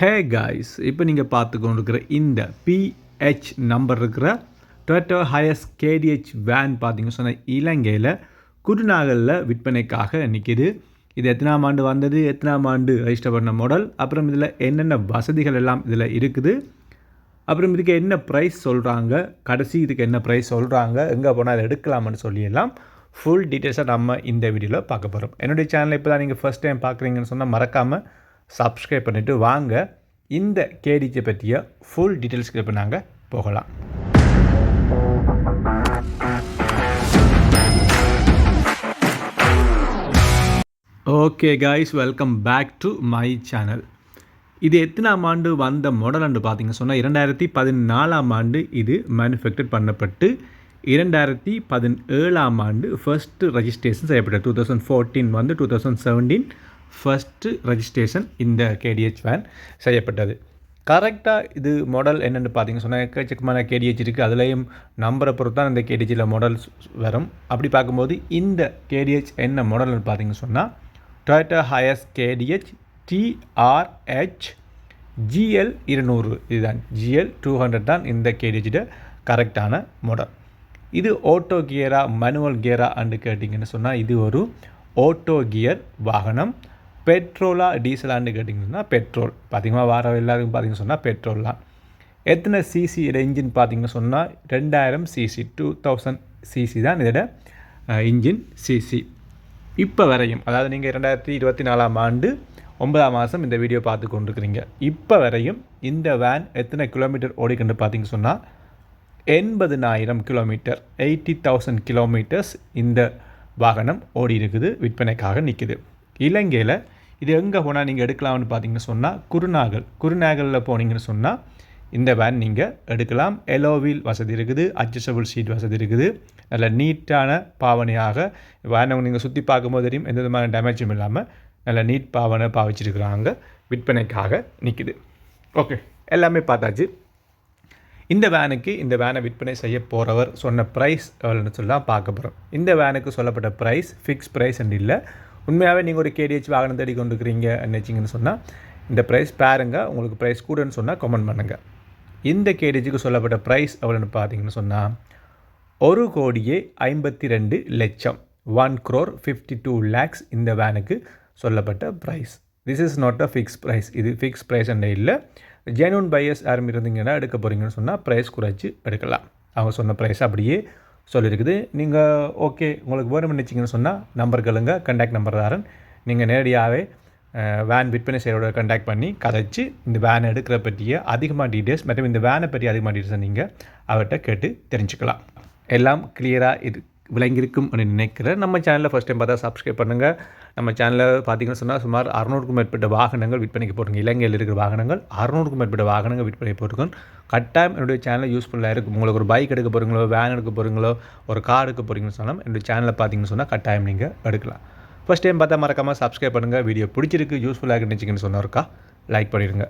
Hey guys இப்போ நீங்கள் பார்த்து கொண்டிருக்கிற இந்த பிஹெச் நம்பர் இருக்கிற டொயட்டோ ஹையஸ் கேடிஹெச் வேன் பார்த்தீங்க சொன்ன இலங்கையில் குருநாகலில் விற்பனைக்காக நிற்கிது இது எத்தனாம் ஆண்டு வந்தது? எத்தனாம் ஆண்டு ரெஜிஸ்டர் பண்ண மாடல் அப்புறம் இதில் என்னென்ன வசதிகள் எல்லாம் இதில் இருக்குது? அப்புறம் இதுக்கு என்ன ப்ரைஸ் சொல்கிறாங்க கடைசி இதுக்கு என்ன ப்ரைஸ் சொல்கிறாங்க எங்கே போனால் அதை எடுக்கலாம்னு சொல்லியெல்லாம் ஃபுல் டீட்டெயில்ஸாக நம்ம இந்த வீடியோவில் பார்க்க போகிறோம் என்னுடைய சேனலை இப்போ தான் நீங்கள் ஃபஸ்ட் டைம் பார்க்குறீங்கன்னு சொன்னால் மறக்காமல் சப்ஸ்கிரைப் பண்ணிவிட்டு வாங்க. இந்த கேடிஜை பற்றிய ஃபுல் டீட்டெயில்ஸ்க்கு இப்போ நாங்கள் போகலாம். Okay guys welcome back to my channel இது எத்தனாம் ஆண்டு வந்த மாடல்னு பார்த்தீங்க சொன்னால் இரண்டாயிரத்தி பதினாலாம் ஆண்டு இது மேனுஃபேக்சர் பண்ணப்பட்டு இரண்டாயிரத்தி பதினேழாம் ஆண்டு ஃபர்ஸ்ட் ரெஜிஸ்ட்ரேஷன் செய்யப்பட்டது. டூ தௌசண்ட் ஃபோர்டீன் வந்து two thousand seventeen first registration இந்த கேடிஹெச் வேன் செய்யப்பட்டது. கரெக்டாக இது மாடல் என்னென்னு பார்த்தீங்க சொன்னால் எக்கச்சக்கமான கேடிஹெச் இருக்குது அதுலேயும் நம்பரை பொறுத்து தான் இந்த கேடிஹெச்சில் மாடல்ஸ் வரும். அப்படி பார்க்கும்போது இந்த கேடிஹெச் என்ன மாடல்னு பார்த்தீங்க சொன்னால் Toyota Hiace KDH TRH GL இருநூறு. இதுதான் ஜிஎல் டூ ஹண்ட்ரட் தான் இந்த கேடிஹெச்சிட கரெக்டான மாடல் இது ஓட்டோ கியரா மனுவல் கியரா அண்டு கேட்டிங்கன்னு சொன்னால் இது ஒரு ஓட்டோ கியர் வாகனம். பெட்ரோலா டீசலான்னு கேட்டிங்கன்னா பெட்ரோல். பார்த்திங்கன்னா வார எல்லாருக்கும் பார்த்திங்கன்னு சொன்னால் பெட்ரோல் தான். எத்தனை சிசி இன்ஜின் பார்த்திங்கன்னு சொன்னால் ரெண்டாயிரம் சிசி டூ தௌசண்ட் சிசி தான் இதோட இன்ஜின் சிசி இப்போ வரையும் அதாவது நீங்கள் ரெண்டாயிரத்தி இருபத்தி நாலாம் ஆண்டு ஒன்பதாம் மாதம் இந்த வீடியோ பார்த்து கொண்டிருக்கிறீங்க. இப்போ வரையும் இந்த வேன் எத்தனை கிலோமீட்டர் ஓடிக்கொண்டு பார்த்திங்க சொன்னால் எண்பதுனாயிரம் கிலோமீட்டர் எயிட்டி தௌசண்ட் கிலோமீட்டர்ஸ் இந்த வாகனம் ஓடி இருக்குது விற்பனைக்காக நிற்குது இலங்கையில் இது எங்கே போனால் நீங்கள் எடுக்கலாம்னு பார்த்தீங்கன்னு சொன்னால் குருநாகல். குருநாகலில் போனீங்கன்னு சொன்னால் இந்த வேன் நீங்கள் எடுக்கலாம். எலோவில் வசதி இருக்குது அட்ஜஸ்டபுள் சீட் வசதி இருக்குது. நல்ல நீட்டான பாவனையாக வேனை நீங்கள் சுற்றி பார்க்கும்போது தெரியும் எந்த விதமான டேமேஜும் இல்லாமல் நல்ல நீட் பாவனை பாவிச்சிருக்கிறாங்க. விற்பனைக்காக நிற்கிது ஓகே எல்லாமே பார்த்தாச்சு. இந்த வேனுக்கு இந்த வேனை விற்பனை செய்ய போகிறவர் சொன்ன ப்ரைஸ் எவ்வளோன்னு சொல்லலாம் பார்க்க போகிறோம் இந்த வேனுக்கு சொல்லப்பட்ட ப்ரைஸ் ஃபிக்ஸ் ப்ரைஸ் அண்ட் இல்லை. உண்மையாகவே நீங்கள் ஒரு கேடிஹெச் வாகனம் தேடி கொண்டு இருக்கிறீங்க நினச்சிங்கன்னு சொன்னால் இந்த ப்ரைஸ் பாருங்கள் உங்களுக்கு ப்ரைஸ் கூடன்னு சொன்னால் கமெண்ட் பண்ணுங்கள் இந்த கேடிஹெச்சுக்கு சொல்லப்பட்ட ப்ரைஸ் எவ்வளோன்னு பார்த்தீங்கன்னு சொன்னால் ஒரு கோடியே ஐம்பத்தி ரெண்டு லட்சம். One crore fifty two lakhs இந்த வேனுக்கு சொல்லப்பட்ட price this is not a fix price இது ஃபிக்ஸ் ப்ரைஸ் என்ன இல்லை. ஜெனுவன் பையர்ஸ் யாரும் இருந்தீங்கன்னா எடுக்க போகிறீங்கன்னு சொன்னால் ப்ரைஸ் குறைச்சி எடுக்கலாம். அவங்க சொன்ன ப்ரைஸ் அப்படியே சொல்லியிருக்குது நீங்கள் ஓகே உங்களுக்கு வேணும் நினச்சிங்கன்னு சொன்னால் நம்பர் கேளுங்க கண்டாக்ட் நம்பர் தாரன். நீங்கள் நேரடியாகவே வேன் விற்பனை செய்கிறோட கண்டாக்ட் பண்ணி கதைச்சு இந்த வேன் எடுக்கிற பற்றிய அதிகமாக டீட்டெயில்ஸ் மற்றும் இந்த வேனை பற்றி அதிகமாக டீட்டெயில்ஸை நீங்கள் அவர்கிட்ட கேட்டு தெரிஞ்சுக்கலாம். எல்லாம் கிளியராக இது விளங்கியிருக்கும் அப்படின்னு நினைக்கிறேன். நம்ம சேனலில் ஃபஸ்ட் டைம் பார்த்தா சப்ஸ்கிரைப் பண்ணுங்கள் நம்ம சேனலில் பார்த்தீங்கன்னு சொன்னால் சுமார் அறுநூறுக்கும் மேற்பட்ட வாகனங்கள் விற்பனைக்கு போட்டுருங்க இலங்கையில் இருக்கிற வாகனங்கள் அறுநூறுக்கும் மேற்பட்ட வாகனங்கள் விற்பனை போட்டிருக்கோம். கட்டாயம் என்னுடைய சேனல் யூஸ்ஃபுல்லாக இருக்கும். உங்களுக்கு ஒரு பைக் எடுக்க போகிறீங்களோ வேன் எடுக்க போகிறீங்களோ ஒரு கார் எடுக்க போகிறீங்கன்னு சொன்னால் என்னுடைய சேனலில் பார்த்தீங்கன்னு சொன்னால் கட்டாயம் நீங்கள் எடுக்கலாம். ஃபஸ்ட் டைம் பார்த்தா மறக்காமல் சப்ஸ்கிரைப் பண்ணுங்கள் வீடியோ பிடிச்சிருக்கு யூஸ்ஃபுல்லாக இருந்துச்சுங்கன்னு சொன்னோருக்கா லைக் பண்ணிடுங்க.